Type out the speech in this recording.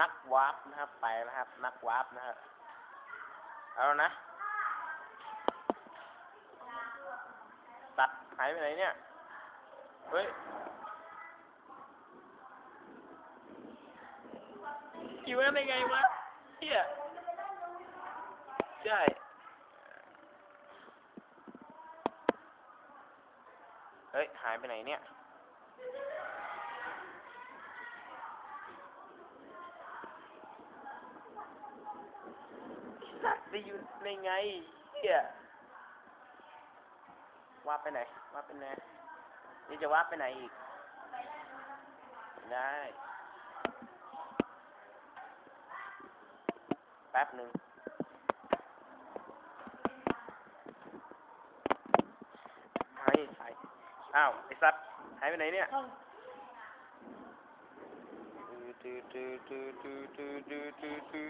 นักวาร์ปนะครับไปแล้วครับ นักวาร์ปนะครับเอาแล้วนะตัดหายไปไหนเนี่ย เฮ้ยอยู่ได้ไงวะเฮียใช่เฮ้ย หายไปไหนเนี่ย สัตว์ได้อยู่ในไงเฮียว่าไปไหน ว่าไปไหน นี่จะว่าไปไหนอีก ได้ แป๊บหนึ่งหายหายอ้าว ไอ้สัตว์หายไปไหนเนี่ยดูดูดูดูดูดูดูดูดูดูดู